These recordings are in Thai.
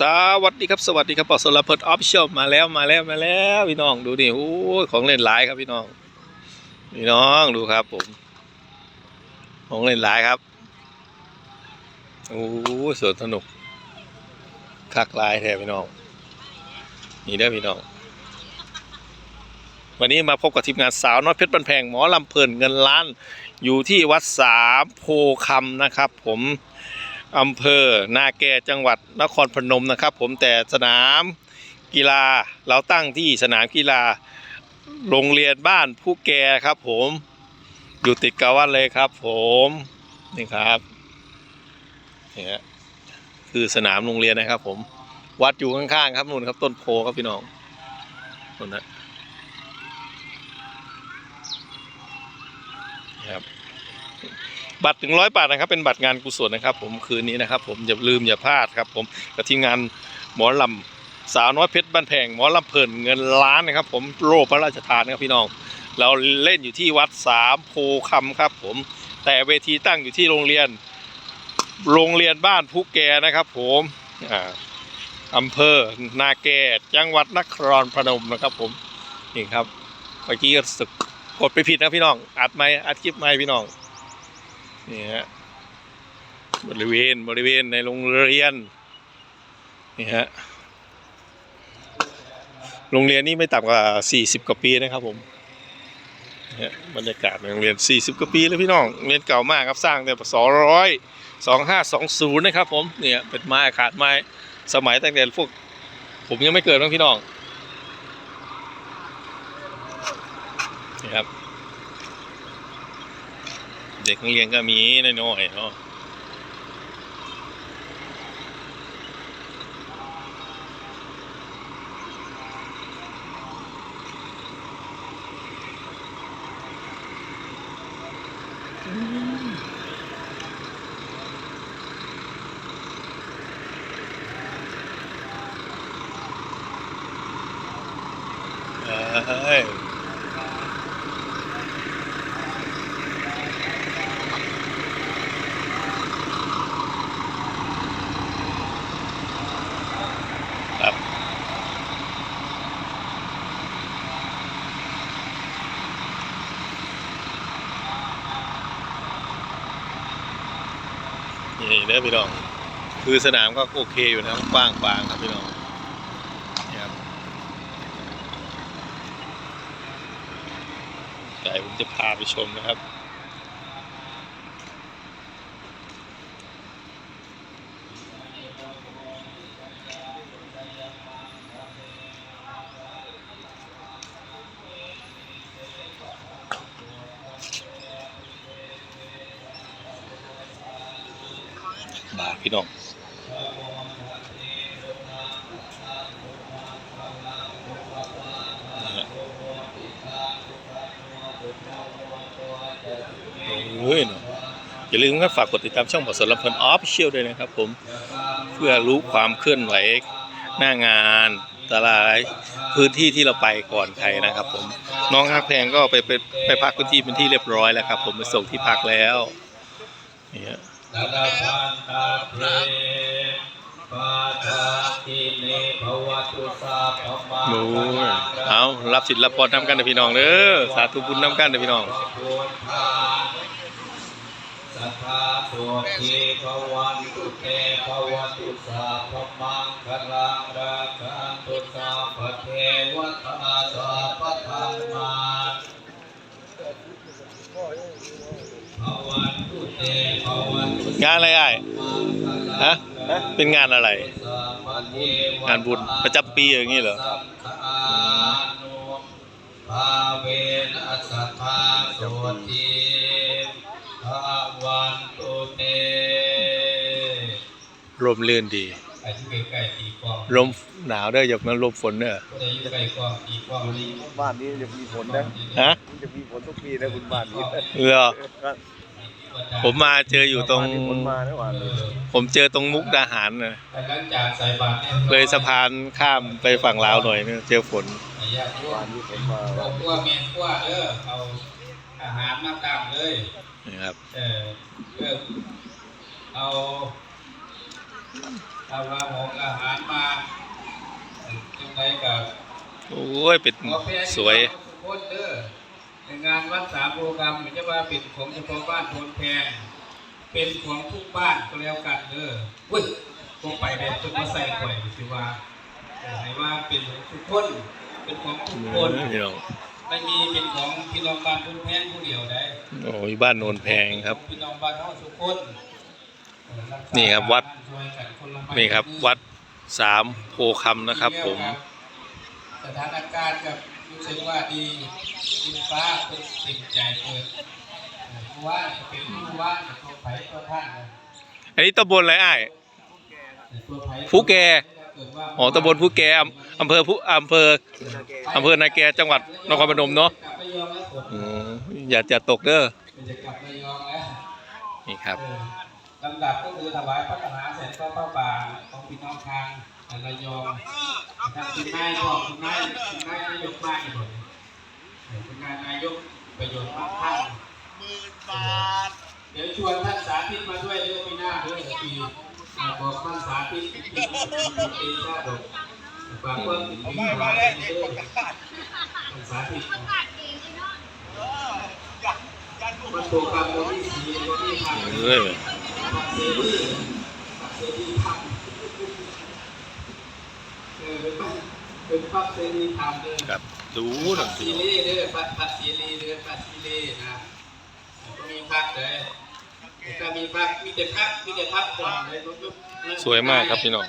สวัสดีครับสวัสดีครับปอสลาเพิร์ดออฟเชียลมาแล้วมาแล้วมาแล้วพี่น้องดูดิโอ้ของเล่นหลายครับพี่น้องพี่น้องดูครับผม ของเล่นหลายครับโอ้สวนสนุกคักลายแท้พี่น้องนี่ได้พี่น้อง วันนี้มาพบกับทีมงานสาวน้อยเพชรบันแพงหมอลำเพลินเงินล้าน อยู่ที่วัดสามโพคำนะครับ ผม อำเภอนาแกจังหวัดนครพนมนะครับ ผมแต่สนามกีฬาเราตั้งที่สนามกีฬาโรงเรียนบ้านผู้แกครับ ผมอยู่ติดกับวัดเลยครับ ผมนี่ครับนี่ฮะคือสนามโรงเรียนนะครับ ผมวัดอยู่ข้างๆครับนู่นครับ ต้นโพครับพี่น้องนู่นนะครับ บัตรถึงร้อยบาทนะครับ เป็นบัตรงานกุศลนะครับ ผมคืนนี้นะครับ ผมอย่าลืมอย่าพลาดครับ ผมกับทีมงานหมอลำสาวน้อยเพชรบ้านแพงหมอลำเพลินเงินล้านนะครับ ผมโลพระราชทานครับพี่น้อง เราเล่นอยู่ที่วัดสามโพคำครับ ผมแต่เวทีตั้งอยู่ที่โรงเรียน โรงเรียนบ้านผู้แกนะครับ ผมอ่าอำเภอนาแกจังหวัดนครพนมนะครับ ผมนี่ครับเมื่อกี้ก็สึกกดไปผิดนะพี่น้อง อัดไหมอัดคลิปไหมพี่น้อง นี่ฮะบริเวณบริเวณในโรงเรียนนี่ฮะโรงเรียนนี่ไม่ต่ำกว่า40กว่าปีนะครับผมบรรยากาศในโรงเรียน 40 กว่าปีแล้วพี่น้องเรียนเก่ามากครับสร้างแต่200 2520นะครับผมเนี่ยเป็นไม้อาคารไม้สมัยตั้งแต่พวก ผมยังไม่เกิดบ้งพี่น้องนี่ครับ เด็กนักเรียนก็มีน้อยๆเนาะเอ้ย เด้อพี่น้อง คือสนามก็โอเคอยู่นะครับกว้างกวางครับพี่น้องนะครับแต่ผมจะพาไปชมนะครับ บาพี่น้องนี่ฮะโอ้ยนะอย่าลืมครับฝากกดติดตามช่องบอสลำเพนออฟเชียลด้วยนะครับผม เพื่อรู้ความเคลื่อนไหวหน้างานตลาดพื้นที่ที่เราไปก่อนใครนะครับ ผม น้องฮักแพงก็ไปไปไปพักพื้นที่เป็นที่เรียบร้อยแล้วครับ ผมไปส่งที่พักแล้วเนี่ฮะ ตถาพันตาเพปาทาทิเนภวตุสาพมาโอ้ยเอารับสิทธิ์รับพรนำกันนะพี่น้องเด้อสาธุบุญนำกันนะพี่น้องพุทธาสัทธาโสทีภวันตุเตภวตุสาพมังคลังราคันตุสาพเทวตาสาพธรรมาภวันตุเตภวันตุ งานอะไรไอ้ฮะเป็นงานอะไร งานบุญประจำปีอย่างนี้เหรอสัพพานุภาเวนัสสทธาโสติภาวันตุเตลมลื่นดีไอ้ที่ใกล้ๆตีกลองลมหนาวเด้ออย่ามาลมฝนเด้อจะอยู่ใกล้กลองตีกลองนี่บ้านนี้จะมีฝนนะฮะมันจะมีฝนทุกปีนะคุณบ้านนี้เหรอ ผมมาเจออยู่ตรงบ้านนี้ฝนมานะหวานเลยผมเจอตรงมุกดาหารนะแต่หลังจากใส่บาตรนี่เลยสะพานข้ามไปฝั่งลาวหน่อยนึงเจอฝนไอ้ญาติโยบ้ามนนี้ฝนมาพวกตัวเมียนขั้วเด้อเอาอาหารมาตามเลยนี่ครับ เออเพื่อเอาเอาว่าหงอาหารมาจังไดกับโอ้ย เป็นสวยโคตรเด้อใน งานวัดสามโปรแกรมเหมือนจะว่าเป็นของเฉพาะบ้านโพนแพงเป็นของทุกบ้านก็แล้วกันเด้อเว้ยก็ไปเด็ดจนมาใส่ข่อยสิว่าเออให้ว่าเป็นของทุกคนเป็นของทุกคนพี่น้องไม่มีเป็นของพี่น้องบ้านโพนแพงผู้เดียวได้โอ้ยบ้านโนนแพงครับพี่น้องบ้านเฮาทุกคนเออกษานี่ครับวัดช่วยกันคนละไม้นี่ครับวัดสามโพคำนะครับผมสถานการณ์กับ รู้สึกว่าดีดินฟ้าเป็นสิ่งใจเปิดเอ่อผู้ว่าจะเป็นผู้ว่าจะตัวไผ่ตัวท่านนะอันนี้ตำบลอะไรอ้ายตัวไผ่ผู้แก่เกิดว่าอ๋อตำบลผู้แกอำอำเภอผู้อำเภออำเภอนาแกจังหวัดนครพนมเนาะกลับระยองแล้วฝนอืมอย่าจะตกเด้อมันจะกลับระยองแล้วนี่ครับเออลำดับก็คือถวายพระทหารเสร็จก็เข้าป่าของพี่น้องทางระยองทาง คุณนายบอกคุณนายคุณนายนายกมากอีกคนเออคุณนายนายกประโยชน์มากท่านหมื่นบาท เดี๋ยวชวนท่านสาธิตมาด้วยเรื่องปีหน้าด้วยปีบอกท่านสาธิตปีปีชาบอกฝากเพิ่มถึงปีหน้าด้วยท่านสาธิตมันโปรแกรมวันที่สี่วันที่ทำเอ้ย ปักเสรีปักเสรีธรรมเออเป็นปัก เป็นปักเสรีธรรมเลยครับดูหน่ปัอยกพี่ซีน้องเล่เด้อปักปักซีเล่เด้อปักซีเล่นะก็มีพักเลยก็มีพักมีแต่พักมีแต่พักก่อนเลยรถยกสวยมากครับพี่น้อง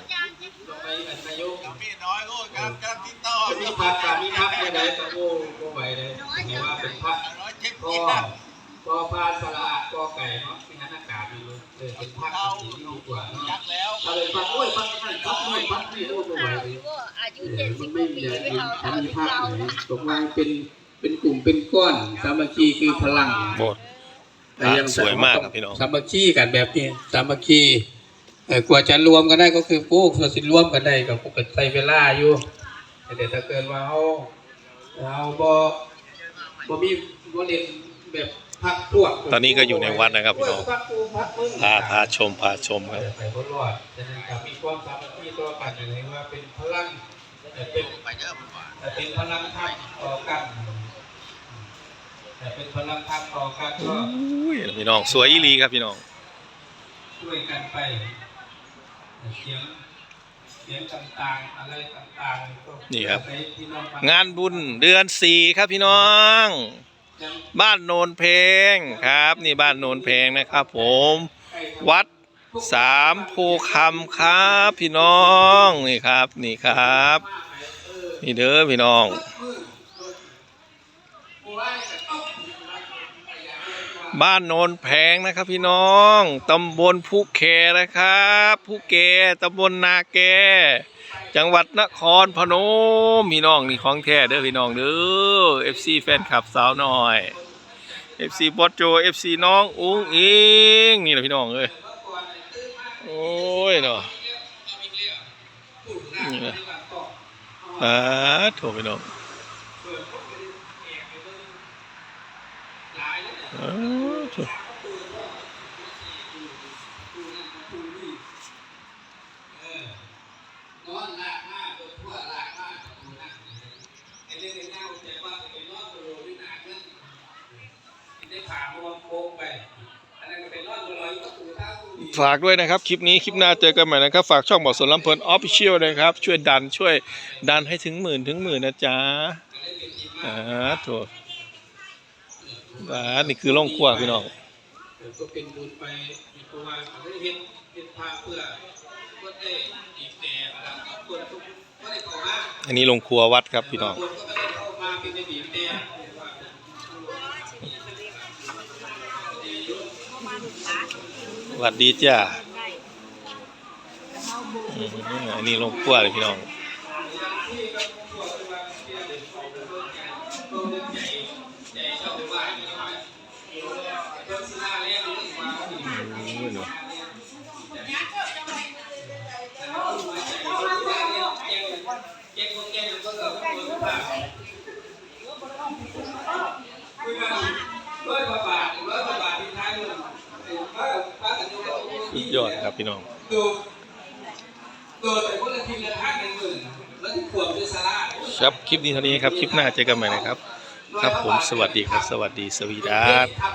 ลงไปอันนายกมีน้อยโอ้ครับครับติดต่อมีพักกับมีพักไม่ได้ตะโก้ก็ไหวเลยเห็นว่าเป็นพักก็ก็พาสละก็ไก่เนาะมีอากาศมีเลยเออเป็นพักที่ดีกว่าเนาะเอาเลยพักโอ้ยพักนั่นพักนี่พักนี่โอ้ยไม่ไหวเลยอายุเอเจ็อดมัสินบไม่ปีมีไม่อะไรเอาทำมีทำภาคเราไหนตกมาเป็นเป็นกลุ่มเป็นก้อน สามัคคีคือพลังโบสถ์พระสวยมากครับพี่น้องสามัคคีกันแบบนี้สามัคคีเออกว่าจะรวมกันได้ก็คือพวกเราสิรวมกันได้ก็ปกติใช้เวลาอยู่แต่ถ้าเกิดว่าเราเราบ่บ่มีบ่เล่นแบบ ตอนนี้ก็อยู่ในวัดนะครับพี่น้องพักกูพักมึงพาพาชมพาชมครับไปบนรอดฉะนั้นกับมีความสามัคคีต่อกันอย่างไรว่าเป็นพลังแต่เป็นแต่เป็นพลังทัพต่อกันแต่เป็นพลังทัพต่อกันก็อุ้ยพี่น้องสวยอีหลีครับพี่น้องช่วยกันไปเสียงเสียงต่างๆอะไรต่างๆก็นี่ครับให้พี่น้องฟังานบุญเดือนสี่ครับพี่น้องยัง บ้านโนนเพงครับ นี่บ้านโนนเพงนะครับ ผม วัดสามภูคำครับ พี่น้องนี่ครับ นี่ครับ นี่เด้อพี่น้อง บ้านโนนแพงนะครับพี่น้องตำบลภูแคนะครับภูแกตำบลนาแก จังหวัดนครพนมพี่น้องนี่ของแท้เด้อพี่น้องเด้อ FC แฟนคลับสาวน้อย FC บอสโจ FC น้องอุ้งอิงนี่แหละพี่น้องเอ้ยโอ้ยเนาะนี่นะอ่าโถพี่น้อง ฝากด้วยนะครับ คลิปนี้คลิปหน้าเจอกันใหม่นะครับ ฝากช่องบอกสนลำเพลินออฟฟิเชียลนะครับ ช่วยดันช่วยดันให้ถึงหมื่นถึงหมื่นนะจ๊ะอ่าโถ อ่านี่คือล่องขั้วพี่น้องก็เป็นบุญไปเพราะว่าเขาได้เห็นเห็นพาเพื่อก็ได้อีกแต่ระดับคนทุกก็ได้ข้ามาอันนี้ลงครัววัดครับพี่น้องคนก็ได้เข้ามาเป็นดีแต่สวัสดีจ้าอันนี้ลงครัวเลยพี่น้องใจเจ้าบ้านนี่ว่า สุดยอดครับพี่น้องครับคลิปนี้เท่านี้ครับ คลิปหน้าเจอกันใหม่นะครับ ครับผมสวัสดีครับ สวัสดีสวีดาส